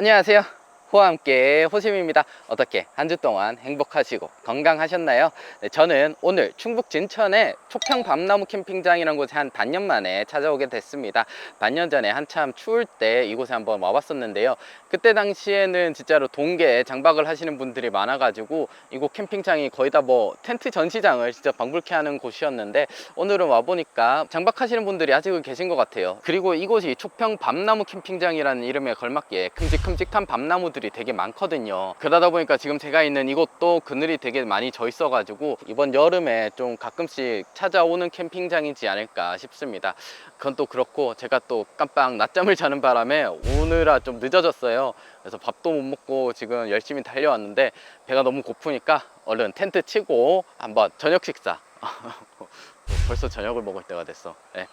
안녕하세요. 호와 함께 호심입니다. 어떻게 한 주 동안 행복하시고 건강하셨나요? 네, 저는 오늘 충북 진천의 초평 밤나무 캠핑장이라는 곳에 한 반년 만에 찾아오게 됐습니다. 반년 전에 한참 추울 때 이곳에 한번 와봤었는데요. 그때 당시에는 진짜로 동계에 장박을 하시는 분들이 많아가지고 이곳 캠핑장이 거의 다 뭐 텐트 전시장을 진짜 방불케 하는 곳이었는데 오늘은 와보니까 장박하시는 분들이 아직은 계신 것 같아요. 그리고 이곳이 초평 밤나무 캠핑장이라는 이름에 걸맞게 큼직큼직한 밤나무들 이 되게 많거든요. 그러다 보니까 지금 제가 있는 이곳도 그늘이 되게 많이 져 있어 가지고 이번 여름에 좀 가끔씩 찾아오는 캠핑장이지 않을까 싶습니다. 그건 또 그렇고 제가 또 깜빡 낮잠을 자는 바람에 오느라 좀 늦어졌어요. 그래서 밥도 못 먹고 지금 열심히 달려왔는데 배가 너무 고프니까 얼른 텐트 치고 한번 저녁 식사 벌써 저녁을 먹을 때가 됐어. 네.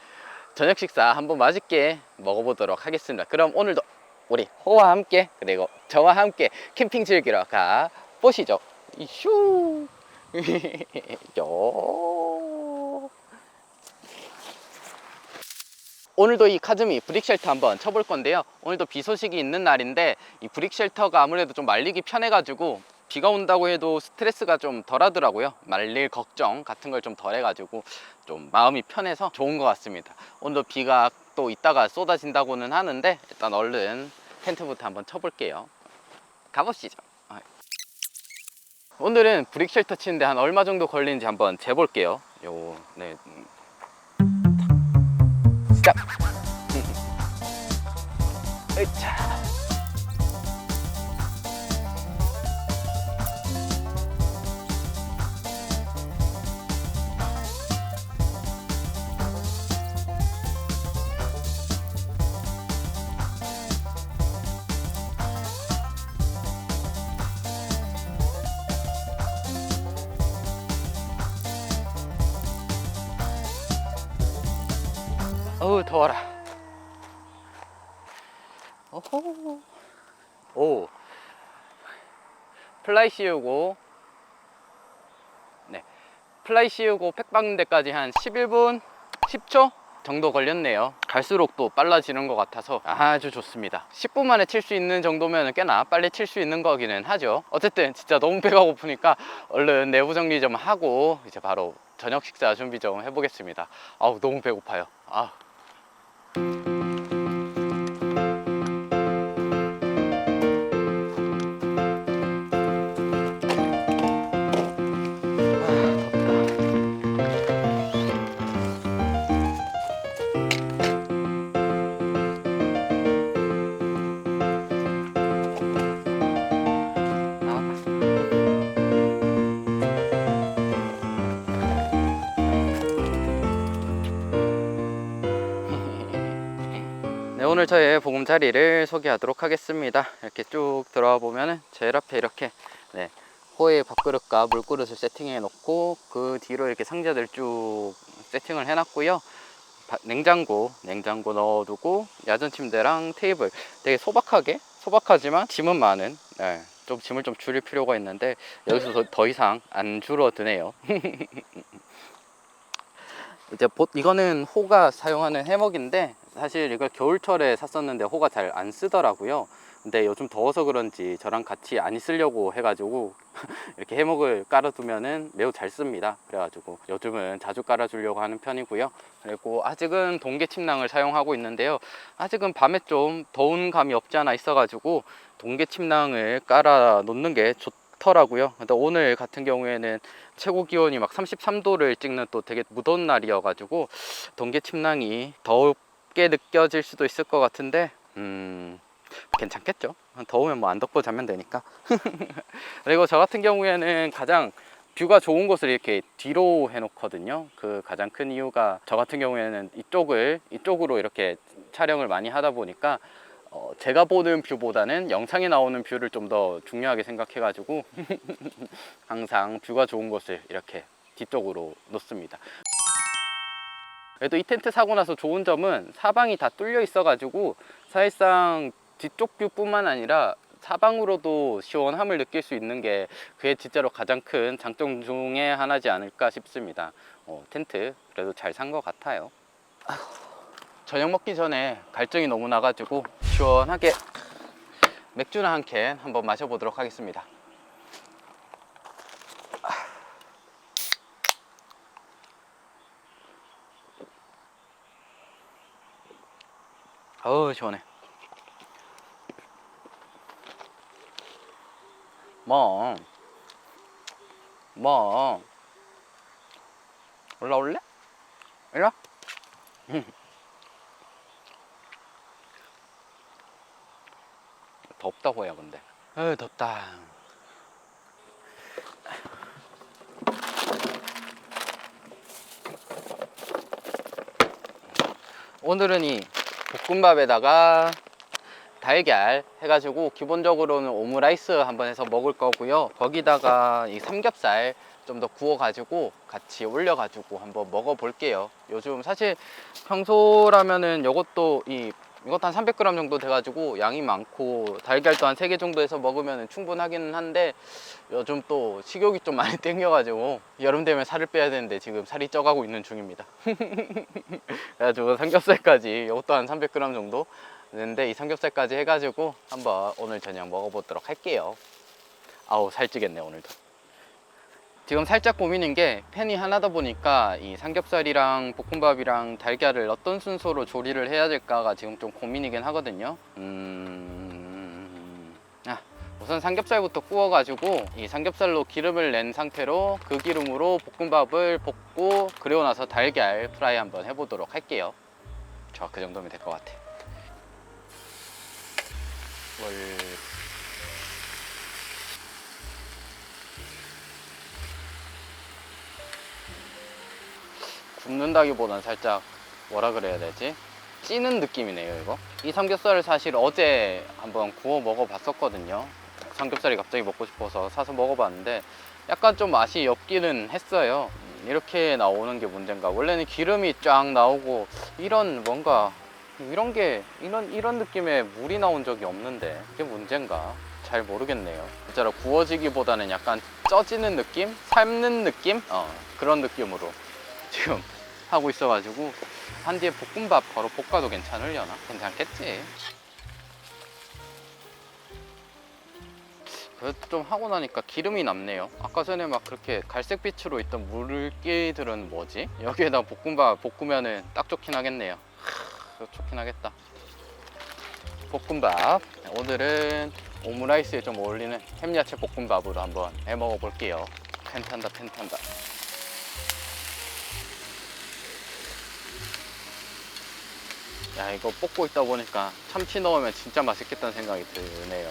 저녁 식사 한번 맛있게 먹어보도록 하겠습니다. 그럼 오늘도 우리 호와 함께 그리고 저와 함께 캠핑 즐기러 가 보시죠. 이슈. 요. 오늘도 이 카즈미 브릭 쉘터 한번 쳐볼 건데요. 오늘도 비 소식이 있는 날인데 이 브릭 쉘터가 아무래도 좀 말리기 편해가지고 비가 온다고 해도 스트레스가 좀 덜하더라고요. 말릴 걱정 같은 걸 좀 덜해가지고 좀 마음이 편해서 좋은 것 같습니다. 오늘도 비가 또 이따가 쏟아진다고는 하는데 일단 얼른 텐트부터 한번 쳐볼게요. 가보시죠. 아. 오늘은 브릭 쉘터 치는데 한 얼마 정도 걸리는지 한번 재볼게요. 요, 네. 음. 시작! 으차. 어우 더워라. 오호 오. 플라이 씌우고. 네. 플라이 씌우고 팩 박는 데까지 한 11분 10초 정도 걸렸네요. 갈수록 또 빨라지는 것 같아서 아주 좋습니다. 10분 만에 칠 수 있는 정도면 꽤나 빨리 칠 수 있는 거기는 하죠. 어쨌든 진짜 너무 배가 고프니까 얼른 내부 정리 좀 하고 이제 바로 저녁 식사 준비 좀 해보겠습니다. 아우 너무 배고파요. 아 네, 보금자리를 소개하도록 하겠습니다. 이렇게 쭉 들어와 보면은 제일 앞에 이렇게 네, 호의 밥그릇과 물그릇을 세팅해 놓고 그 뒤로 이렇게 상자들 쭉 세팅을 해 놨고요. 바- 냉장고, 냉장고 넣어두고 야전 침대랑 테이블 되게 소박하게 소박하지만 짐은 많은 네, 좀 짐을 좀 줄일 필요가 있는데 여기서 더, 더 이상 안 줄어드네요. 이제 보, 이거는 호가 사용하는 해먹인데 사실 이걸 겨울철에 샀었는데 호가 잘 안 쓰더라고요. 근데 요즘 더워서 그런지 저랑 같이 안 쓰려고 해가지고 이렇게 해먹을 깔아두면은 매우 잘 씁니다. 그래가지고 요즘은 자주 깔아주려고 하는 편이고요. 그리고 아직은 동계 침낭을 사용하고 있는데요. 아직은 밤에 좀 더운 감이 없지 않아 있어가지고 동계 침낭을 깔아 놓는 게 좋 더라고요. 근데 오늘 같은 경우에는 최고 기온이 막 33도를 찍는 또 되게 무더운 날이어가지고 동계 침낭이 덥게 느껴질 수도 있을 것 같은데 음 괜찮겠죠. 더우면 뭐 안 덮고 자면 되니까. 그리고 저 같은 경우에는 가장 뷰가 좋은 곳을 이렇게 뒤로 해놓거든요. 그 가장 큰 이유가 저 같은 경우에는 이쪽을 이쪽으로 이렇게 촬영을 많이 하다 보니까 어, 제가 보는 뷰보다는 영상에 나오는 뷰를 좀 더 중요하게 생각해 가지고 항상 뷰가 좋은 곳을 이렇게 뒤쪽으로 놓습니다. 그래도 이 텐트 사고 나서 좋은 점은 사방이 다 뚫려 있어 가지고 사실상 뒤쪽 뷰뿐만 아니라 사방으로도 시원함을 느낄 수 있는 게 그게 진짜로 가장 큰 장점 중에 하나지 않을까 싶습니다. 어, 텐트 그래도 잘 산 것 같아요. 저녁 먹기 전에 갈증이 너무 나가지고 시원하게 맥주나 한 캔 한번 마셔보도록 하겠습니다. 어우 시원해. 뭐, 뭐, 올라올래? 일로? 덥다고 해요, 근데. 에 덥다. 오늘은 이 볶음밥에다가 달걀 해가지고 기본적으로는 오므라이스 한번 해서 먹을 거고요. 거기다가 이 삼겹살 좀 더 구워가지고 같이 올려가지고 한번 먹어볼게요. 요즘 사실 평소라면은 이것도 이 이것도 한 300g 정도 돼가지고 양이 많고 달걀도 한 3개 정도 해서 먹으면 충분하기는 한데 요즘 또 식욕이 좀 많이 땡겨가지고 여름 되면 살을 빼야 되는데 지금 살이 쪄가고 있는 중입니다. 그래가지고 삼겹살까지 이것도 한 300g 정도 되는데 이 삼겹살까지 해가지고 한번 오늘 저녁 먹어보도록 할게요. 아우 살찌겠네 오늘도. 지금 살짝 고민인 게 팬이 하나다 보니까 이 삼겹살이랑 볶음밥이랑 달걀을 어떤 순서로 조리를 해야 될까가 지금 좀 고민이긴 하거든요. 음... 아, 우선 삼겹살부터 구워가지고 이 삼겹살로 기름을 낸 상태로 그 기름으로 볶음밥을 볶고 그리고 나서 달걀 프라이 한번 해보도록 할게요. 저 그 정도면 될 것 같아. 월... 굽는다기보단 살짝 뭐라 그래야 되지? 찌는 느낌이네요 이거. 이 삼겹살을 사실 어제 한번 구워 먹어봤었거든요. 삼겹살이 갑자기 먹고 싶어서 사서 먹어봤는데 약간 좀 맛이 엽기는 했어요. 음, 이렇게 나오는 게 문제인가? 원래는 기름이 쫙 나오고 이런 뭔가 이런 게 이런 이런 느낌의 물이 나온 적이 없는데 이게 문제인가? 잘 모르겠네요. 진짜로 구워지기보다는 약간 쪄지는 느낌? 삶는 느낌? 어 그런 느낌으로 지금 하고 있어가지고 한 뒤에 볶음밥 바로 볶아도 괜찮으려나? 괜찮겠지. 그래도 좀 하고 나니까 기름이 남네요. 아까 전에 막 그렇게 갈색빛으로 있던 물기들은 뭐지? 여기에다 볶음밥 볶으면은 딱 좋긴 하겠네요. 하, 좋긴 하겠다. 볶음밥. 오늘은 오므라이스에 좀 어울리는 햄야채 볶음밥으로 한번 해 먹어 볼게요. 펜탄다 펜탄다. 야 이거 볶고 있다 보니까 참치 넣으면 진짜 맛있겠다는 생각이 드네요.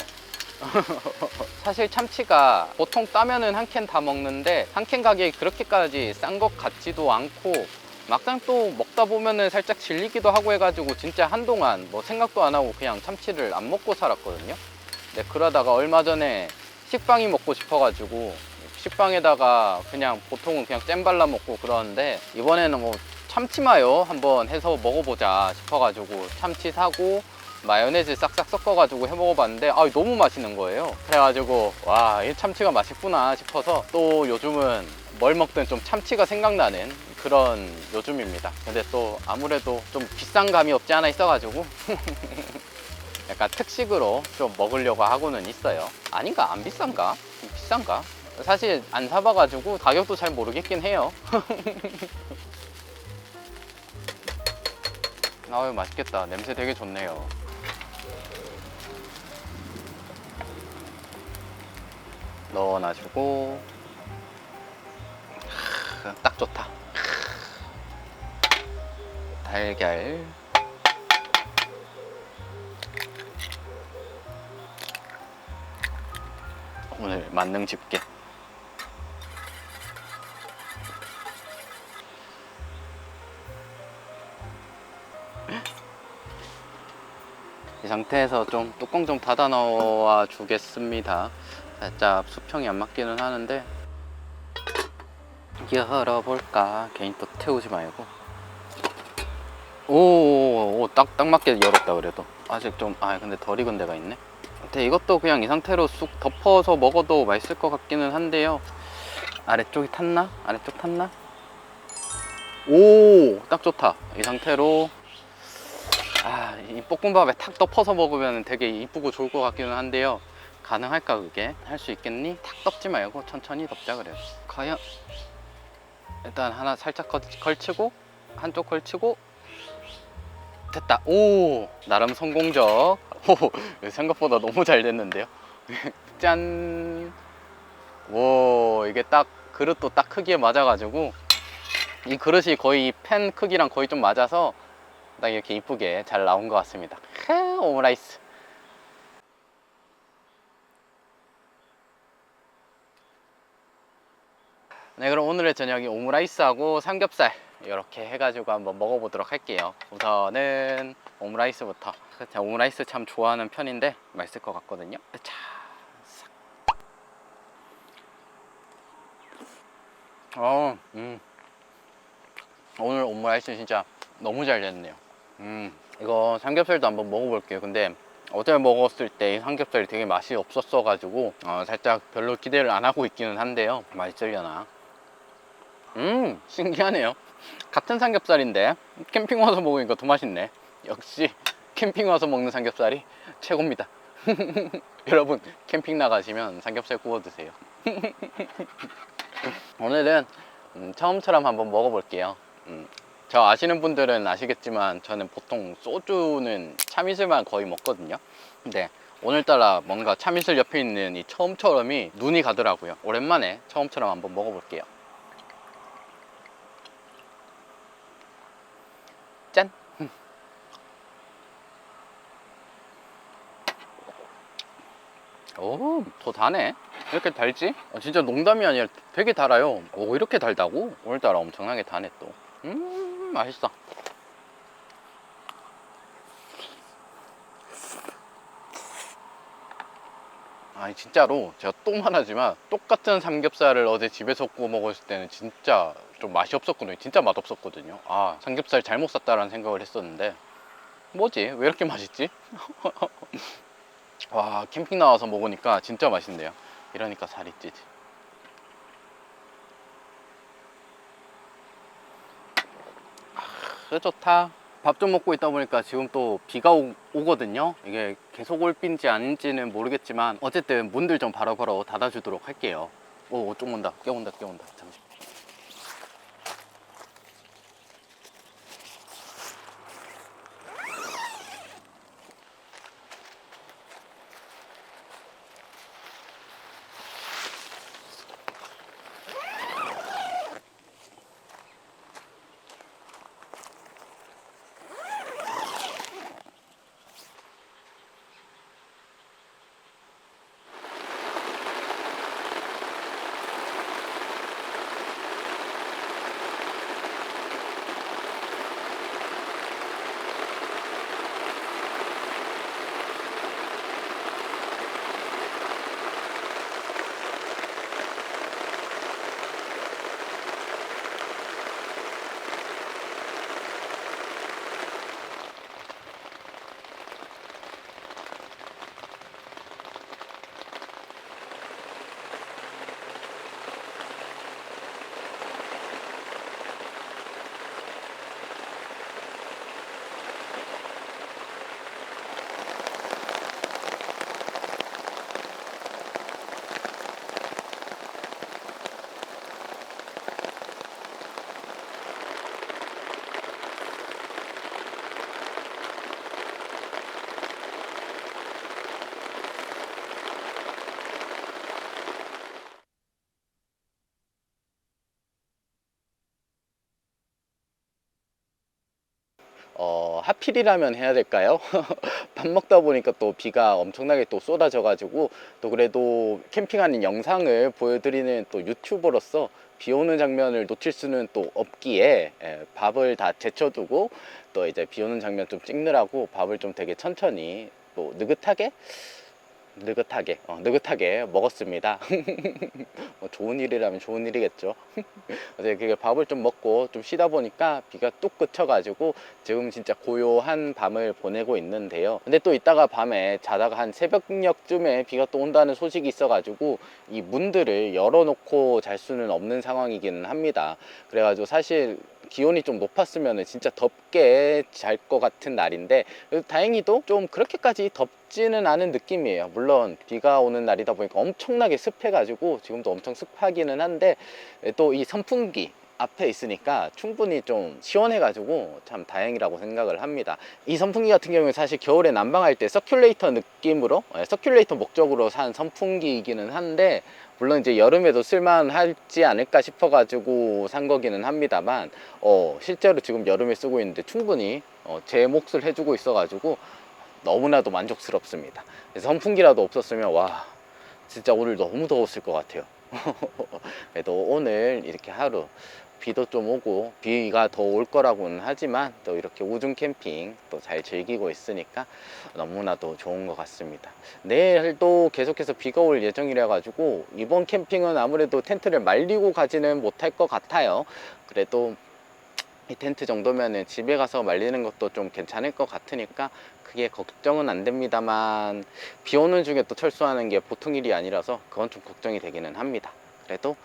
사실 참치가 보통 따면은 한 캔 다 먹는데 한 캔 가격이 그렇게까지 싼 것 같지도 않고 막상 또 먹다 보면은 살짝 질리기도 하고 해가지고 진짜 한동안 뭐 생각도 안 하고 그냥 참치를 안 먹고 살았거든요. 네, 그러다가 얼마 전에 식빵이 먹고 싶어가지고 식빵에다가 그냥 보통은 그냥 잼 발라 먹고 그러는데 이번에는 뭐 참치 마요. 한번 해서 먹어보자 싶어가지고 참치 사고 마요네즈 싹싹 섞어가지고 해 먹어봤는데 아 너무 맛있는 거예요. 그래가지고 와 이 참치가 맛있구나 싶어서 또 요즘은 뭘 먹든 좀 참치가 생각나는 그런 요즘입니다. 근데 또 아무래도 좀 비싼 감이 없지 않아 있어가지고 약간 특식으로 좀 먹으려고 하고는 있어요. 아닌가? 안 비싼가? 좀 비싼가? 사실 안 사봐가지고 가격도 잘 모르겠긴 해요 아유 맛있겠다. 냄새 되게 좋네요. 넣어놔주고. 하, 딱 좋다. 달걀. 오늘 만능 집게 이 상태에서 좀 뚜껑 좀 닫아 넣어 주겠습니다. 살짝 수평이 안 맞기는 하는데 열어볼까 괜히 또 태우지 말고 오딱 딱 맞게 열었다 그래도 아직 좀 아 근데 덜 익은 데가 있네 근데 이것도 그냥 이 상태로 쑥 덮어서 먹어도 맛있을 것 같기는 한데요 아래쪽이 탔나? 아래쪽 탔나? 오 딱 좋다 이 상태로 아, 이 볶음밥에 탁 덮어서 먹으면 되게 이쁘고 좋을 것 같기는 한데요. 가능할까 그게? 할 수 있겠니? 탁 덮지 말고 천천히 덮자 그래요. 과연 일단 하나 살짝 걸- 걸치고 한쪽 걸치고 됐다. 오 나름 성공적. 오 생각보다 너무 잘 됐는데요. 짠. 오 이게 딱 그릇도 딱 크기에 맞아가지고 이 그릇이 거의 팬 크기랑 거의 좀 맞아서 딱 이렇게 이쁘게 잘 나온 것 같습니다. 헤, 오므라이스. 네, 그럼 오늘의 저녁이 오므라이스하고 삼겹살 이렇게 해가지고 한번 먹어보도록 할게요. 우선은 오므라이스부터. 제가 오므라이스 참 좋아하는 편인데 맛있을 것 같거든요. 자, 싹. 어, 음. 오늘 오므라이스 진짜 너무 잘 됐네요. 음, 이거 삼겹살도 한번 먹어볼게요. 근데 어제 먹었을 때이 삼겹살이 되게 맛이 없었어 가지고 어, 살짝 별로 기대를 안 하고 있기는 한데요. 맛있으려나? 음, 신기하네요. 같은 삼겹살인데 캠핑 와서 먹으니까 더 맛있네. 역시 캠핑 와서 먹는 삼겹살이 최고입니다. 여러분 캠핑 나가시면 삼겹살 구워 드세요. 오늘은 음, 처음처럼 한번 먹어볼게요. 음, 저 아시는 분들은 아시겠지만 저는 보통 소주는 참이슬만 거의 먹거든요. 근데 오늘따라 뭔가 참이슬 옆에 있는 이 처음처럼이 눈이 가더라고요. 오랜만에 처음처럼 한번 먹어볼게요. 짠! 오, 더 다네. 이렇게 달지? 어, 진짜 농담이 아니라 되게 달아요. 오, 이렇게 달다고? 오늘따라 엄청나게 다네 또. 음, 맛있어. 아니 진짜로 제가 또 말하지만 똑같은 삼겹살을 어제 집에서 구워 먹었을 때는 진짜 좀 맛이 없었거든요. 진짜 맛없었거든요. 아 삼겹살 잘못 샀다라는 생각을 했었는데 뭐지? 왜 이렇게 맛있지? 와 캠핑 나와서 먹으니까 진짜 맛있네요. 이러니까 살이 찌지. 그 좋다. 밥 좀 먹고 있다 보니까 지금 또 비가 오, 오거든요. 이게 계속 올 빈지 아닌지는 모르겠지만 어쨌든 문들 좀 바로바로 닫아주도록 할게요. 오, 좀 온다. 깨온다, 깨온다. 잠시. 하필이라면 해야 될까요? 밥 먹다 보니까 또 비가 엄청나게 또 쏟아져 가지고 또 그래도 캠핑하는 영상을 보여드리는 또 유튜버로서 비 오는 장면을 놓칠 수는 또 없기에 예, 밥을 다 제쳐두고 또 이제 비 오는 장면 좀 찍느라고 밥을 좀 되게 천천히 또 느긋하게 느긋하게 어, 느긋하게 먹었습니다. 뭐 좋은 일이라면 좋은 일이겠죠. 어제 그 밥을 좀 먹고 좀 쉬다 보니까 비가 뚝 그쳐 가지고 지금 진짜 고요한 밤을 보내고 있는데요. 근데 또 이따가 밤에 자다가 한 새벽녘쯤에 비가 또 온다는 소식이 있어 가지고 이 문들을 열어놓고 잘 수는 없는 상황이기는 합니다. 그래가지고 사실 기온이 좀 높았으면 진짜 덥게 잘 것 같은 날인데 다행히도 좀 그렇게까지 덥지는 않은 느낌이에요. 물론 비가 오는 날이다 보니까 엄청나게 습해가지고 지금도 엄청 습하기는 한데 또 이 선풍기 앞에 있으니까 충분히 좀 시원해가지고 참 다행이라고 생각을 합니다. 이 선풍기 같은 경우는 사실 겨울에 난방할 때 서큘레이터 느낌으로 예, 서큘레이터 목적으로 산 선풍기이기는 한데 물론 이제 여름에도 쓸만하지 않을까 싶어가지고 산 거기는 합니다만 어, 실제로 지금 여름에 쓰고 있는데 충분히 어, 제 몫을 해주고 있어가지고 너무나도 만족스럽습니다. 그래서 선풍기라도 없었으면 와 진짜 오늘 너무 더웠을 것 같아요. 그래도 오늘 이렇게 하루 비도 좀 오고 비가 더 올 거라고는 하지만 또 이렇게 우중 캠핑 또 잘 즐기고 있으니까 너무나도 좋은 것 같습니다. 내일도 계속해서 비가 올 예정이라 가지고 이번 캠핑은 아무래도 텐트를 말리고 가지는 못할 것 같아요. 그래도 이 텐트 정도면은 집에 가서 말리는 것도 좀 괜찮을 것 같으니까 크게 걱정은 안 됩니다만 비 오는 중에 또 철수하는 게 보통 일이 아니라서 그건 좀 걱정이 되기는 합니다. 그래도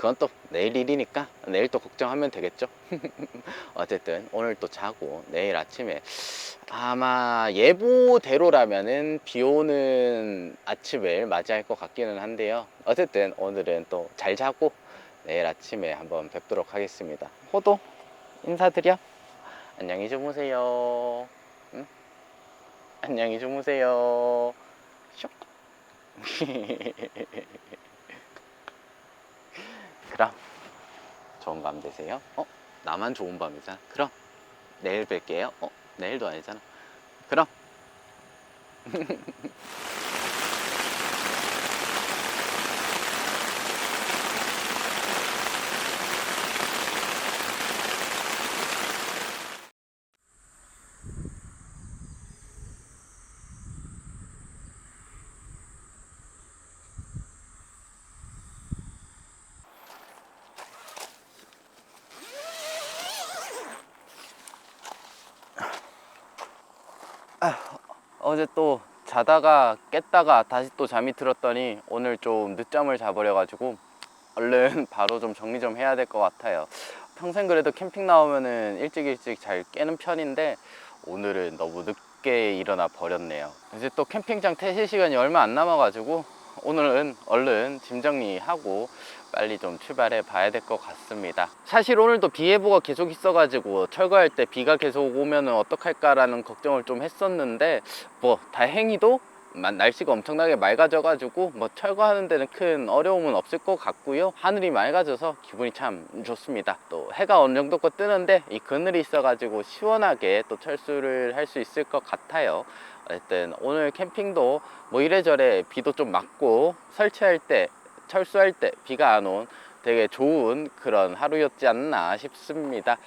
그건 또 내일 일이니까 내일 또 걱정하면 되겠죠. 어쨌든 오늘 또 자고 내일 아침에 아마 예보대로라면은 비 오는 아침을 맞이할 것 같기는 한데요. 어쨌든 오늘은 또 잘 자고 내일 아침에 한번 뵙도록 하겠습니다. 호도 인사드려. 안녕히 주무세요. 응? 안녕히 주무세요. 슉. 그럼 좋은 밤 되세요. 어? 나만 좋은 밤이잖아. 그럼 내일 뵐게요. 어? 내일도 아니잖아. 그럼 어제 또 자다가 깼다가 다시 또 잠이 들었더니 오늘 좀 늦잠을 자버려가지고 얼른 바로 좀 정리 좀 해야 될 것 같아요. 평생 그래도 캠핑 나오면은 일찍 일찍 잘 깨는 편인데 오늘은 너무 늦게 일어나 버렸네요. 이제 또 캠핑장 퇴실 시간이 얼마 안 남아가지고 오늘은 얼른 짐 정리하고 빨리 좀 출발해 봐야 될 것 같습니다. 사실 오늘도 비 예보가 계속 있어가지고 철거할 때 비가 계속 오면은 어떡할까라는 걱정을 좀 했었는데 뭐 다행히도 마- 날씨가 엄청나게 맑아져가지고 뭐 철거하는 데는 큰 어려움은 없을 것 같고요. 하늘이 맑아져서 기분이 참 좋습니다. 또 해가 어느 정도껏 뜨는데 이 그늘이 있어가지고 시원하게 또 철수를 할 수 있을 것 같아요. 어쨌든 오늘 캠핑도 뭐 이래저래 비도 좀 맞고 설치할 때 철수할 때 비가 안 온 되게 좋은 그런 하루였지 않나 싶습니다.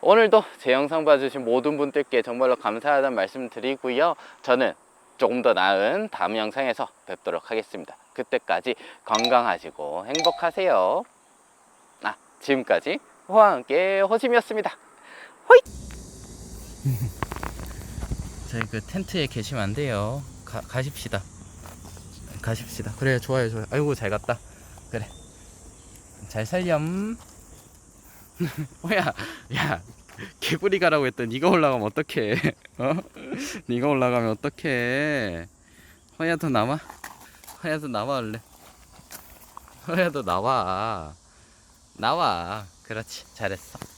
오늘도 제 영상 봐주신 모든 분들께 정말로 감사하다는 말씀 드리고요. 저는 조금 더 나은 다음 영상에서 뵙도록 하겠습니다. 그때까지 건강하시고 행복하세요. 아, 지금까지 호와 함께 호심이었습니다. 호잇! 저희 그 텐트에 계시면 안 돼요. 가, 가십시다. 가십시다. 그래, 좋아요, 좋아요. 아이고, 잘 갔다. 그래. 잘 살렴. 뭐야, 야, 개구리 가라고 했더니 네가 올라가면 어떡해? 어? 네가 올라가면 어떡해? 허야도 나와? 허야도 나와 얼른. 허야도 나와. 나와. 그렇지, 잘했어.